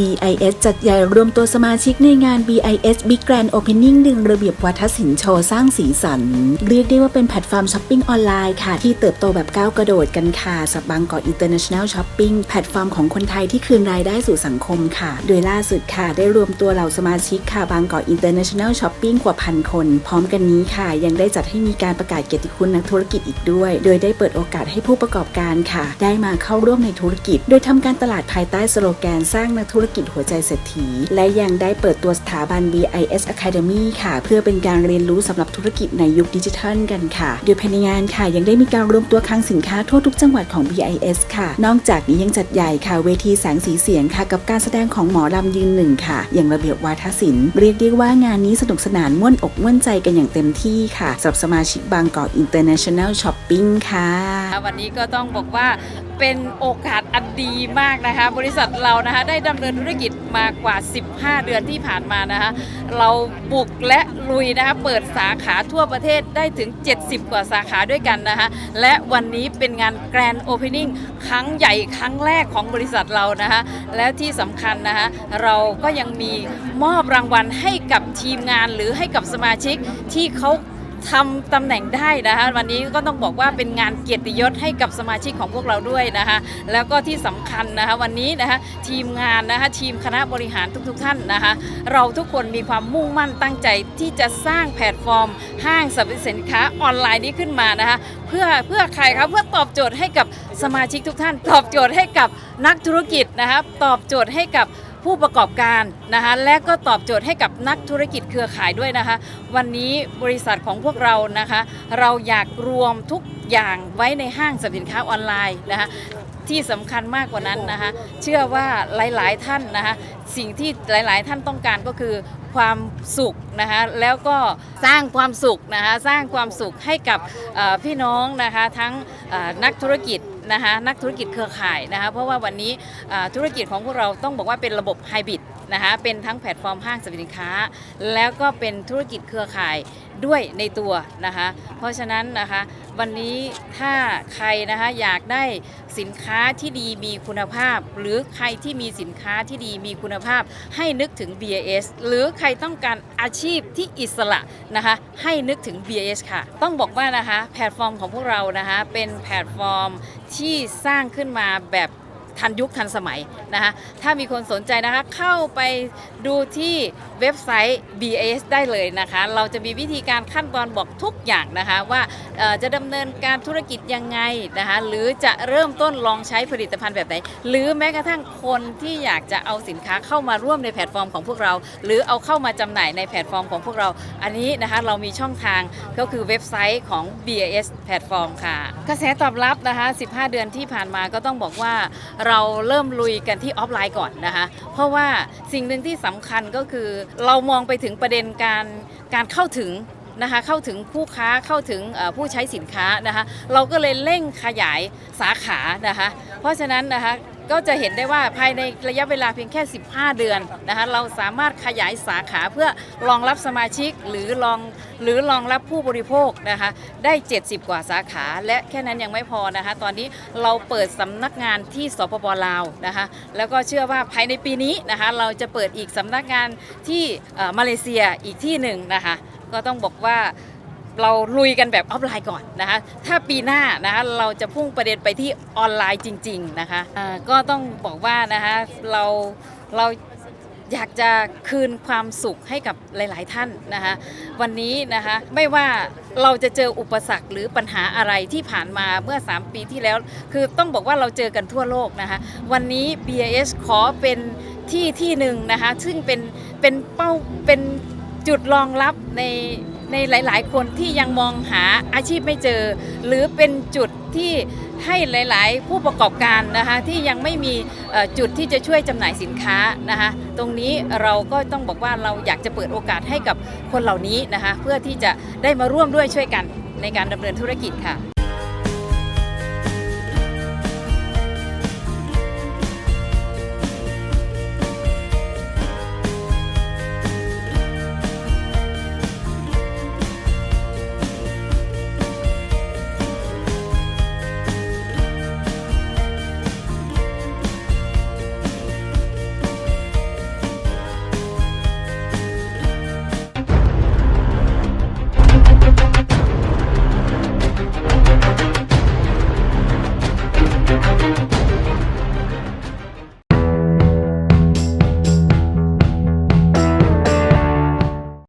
BIS จัดใหญ่รวมตัวสมาชิกในงาน BIS Big Grand Opening ดึงระเบียบวัฒนศิลป์โชว์สร้างสีสัน เรียกได้ว่าเป็นแพลตฟอร์มช้อปปิ้งออนไลน์ค่ะ ที่เติบโตแบบก้าวกระโดดกันค่ะสับบางกอก International Shopping แพลตฟอร์มของคนไทยที่คืนรายได้สู่สังคมค่ะ โดยล่าสุดค่ะ ได้รวมตัวเหล่าสมาชิกค่ะบางกอก International Shopping กว่าพันคน พร้อมกันนี้ค่ะ ยังได้จัดให้มีการประกาศเกียรติคุณนักธุรกิจอีกด้วย โดยได้เปิดโอกาสให้ผู้ประกอบการค่ะ ได้มาเข้าร่วมในธุรกิจ โดยทำการตลาดภายใต้สโลแกนสร้างนักธุรกิจหัวใจเศรษฐี และยังได้เปิดตัวสถาบัน BIS Academy ค่ะ เพื่อเป็นการเรียนรู้สำหรับธุรกิจในยุคดิจิทัลกันค่ะโดยภายในงานค่ะ ยังได้มีการรวมตัวคลังสินค้าทั่วทุกจังหวัดของ BIS ค่ะ นอกจากนี้ยังจัดใหญ่ค่ะเวทีแสงสีเสียงค่ะ กับการแสดงของหมอลำยืนหนึ่งค่ะ อย่างระเบียบวาทศิลป์เรียกได้ว่างานนี้สนุกสนานม่วนอกม่วนใจกันอย่างเต็มที่ค่ะสำหรับสมาชิกบางกอก International Shopping ค่ะ วันนี้ก็ต้องบอกว่า เป็นโอกาสอันดีมากนะคะ บริษัทเรานะคะได้ดำเนินธุรกิจมากว่า 15 เดือนที่ผ่านมานะคะเราบุกและลุยนะคะเปิดสาขาทั่วประเทศได้ถึง 70 กว่าสาขาด้วยกันนะคะและวันนี้เป็นงานแกรนด์โอเพนนิ่งครั้งใหญ่ครั้งแรกของบริษัทเรานะคะและที่สำคัญนะคะเราก็ยังมีมอบรางวัลให้กับทีมงานหรือให้กับสมาชิกที่เขา ทำตำแหน่งได้นะคะวันนี้ก็ต้องบอกว่าเป็นงานเกียรติยศให้กับสมาชิกของพวกเราด้วยนะคะแล้วก็ที่สำคัญนะคะวันนี้นะคะทีมงานนะคะทีมคณะบริหารทุก ๆ ท่านนะคะเราทุกคนมีความมุ่งมั่นตั้งใจที่จะสร้างแพลตฟอร์ม ห้างสรรพสินค้าออนไลน์นี้ขึ้นมานะคะเพื่อเพื่อใครครับเพื่อตอบโจทย์ให้กับสมาชิกทุกท่าน ตอบโจทย์ให้กับนักธุรกิจนะคะตอบโจทย์ให้กับ ผู้ประกอบการนะคะและก็ตอบโจทย์ให้กับนักธุรกิจเครือข่ายด้วยนะคะ วันนี้บริษัทของพวกเรานะคะ เราอยากรวมทุกอย่างไว้ในห้างสรรพสินค้าออนไลน์นะคะที่สำคัญมากกว่านั้นนะคะเชื่อว่าหลายๆท่านนะคะสิ่งที่หลายๆท่านต้องการก็คือความสุขนะคะแล้วก็สร้างความสุขนะคะสร้างความสุขให้กับพี่น้องนะคะทั้งนักธุรกิจ นะคะนักธุรกิจเครือข่ายนะคะเพราะว่าวันนี้ธุรกิจของพวกเราต้องบอกว่าเป็นระบบไฮบริดนะคะเป็นทั้งแพลตฟอร์มห้างสรรพสินค้า แล้วก็เป็นธุรกิจเครือข่ายด้วยในตัวนะคะ เพราะฉะนั้นนะคะวันนี้ถ้าใครนะคะอยากได้สินค้าที่ดีมีคุณภาพ หรือใครที่มีสินค้าที่ดีมีคุณภาพ ให้นึกถึง BAS หรือใครต้องการอาชีพที่อิสระนะคะให้นึกถึง BAS ค่ะ ต้องบอกว่านะคะแพลตฟอร์มของพวกเรานะคะเป็นแพลตฟอร์มที่สร้างขึ้นมาแบบ ทันยุคทันสมัยนะคะถ้ามีคนสนใจนะคะเข้าไปดูที่เว็บไซต์ BAS ได้เลยนะคะ เราจะมีวิธีการขั้นตอนบอกทุกอย่างนะคะว่าจะดำเนินการธุรกิจยังไงนะคะหรือจะเริ่มต้นลองใช้ผลิตภัณฑ์แบบไหน หรือแม้กระทั่งคนที่อยากจะเอาสินค้าเข้ามาร่วมในแพลตฟอร์มของพวกเรา หรือเอาเข้ามาจำหน่ายในแพลตฟอร์มของพวกเรา อันนี้นะคะเรามีช่องทางก็คือเว็บไซต์ของ BAS แพลตฟอร์มค่ะ กระแสตอบรับนะคะ 15 เดือนที่ผ่านมาก็ต้องบอกว่าเราเริ่มลุยกันที่ออฟไลน์ก่อนนะคะ เพราะว่าสิ่งหนึ่งที่สำคัญก็คือ เรามองไปถึงประเด็นการการเข้าถึงนะคะเข้าถึงผู้ค้าเข้าถึงผู้ใช้สินค้านะคะเราก็เลยเร่งขยายสาขานะคะเพราะฉะนั้นนะคะ ก็จะเห็นได้ว่าภายในระยะเวลาเพียงแค่ 15 เดือนนะคะเราสามารถขยายสาขาเพื่อรองรับสมาชิกหรือรองหรือรองรับผู้บริโภคนะคะได้ 70 กว่าสาขา และแค่นั้นยังไม่พอนะคะ ตอนนี้เราเปิดสำนักงานที่สปปลาวนะคะแล้วก็เชื่อว่าภายในปีนี้นะคะเราจะเปิดอีกสำนักงานที่มาเลเซียอีกที่หนึ่งนะคะก็ต้องบอกว่า เราลุยกันแบบออฟไลน์ก่อนนะคะ ถ้าปีหน้านะคะเราจะพุ่งประเด็นไปที่ออนไลน์จริง ๆ นะคะอ่าก็ต้องบอกว่านะคะเราเราอยากจะคืนความสุขให้กับหลาย ๆ ท่านนะคะวันนี้นะคะไม่ว่าเราจะเจออุปสรรคหรือปัญหาอะไรที่ผ่านมาเมื่อ 3 ปีที่แล้ว คือต้องบอกว่าเราเจอกันทั่วโลกนะคะวันนี้ BIS ขอเป็นที่ที่หนึ่งนะคะซึ่งเป็นเป็นเป้าเป็นจุดรองรับใน ในหลายๆ คนที่ยังมองหาอาชีพไม่เจอ หรือเป็นจุดที่ให้หลาย ๆ ผู้ประกอบการนะคะที่ยังไม่มีจุดที่จะช่วยจำหน่ายสินค้านะคะตรงนี้เราก็ต้องบอกว่าเราอยากจะเปิดโอกาสให้กับคนเหล่านี้นะคะเพื่อที่จะได้มาร่วมด้วยช่วยกันในการดำเนินธุรกิจค่ะ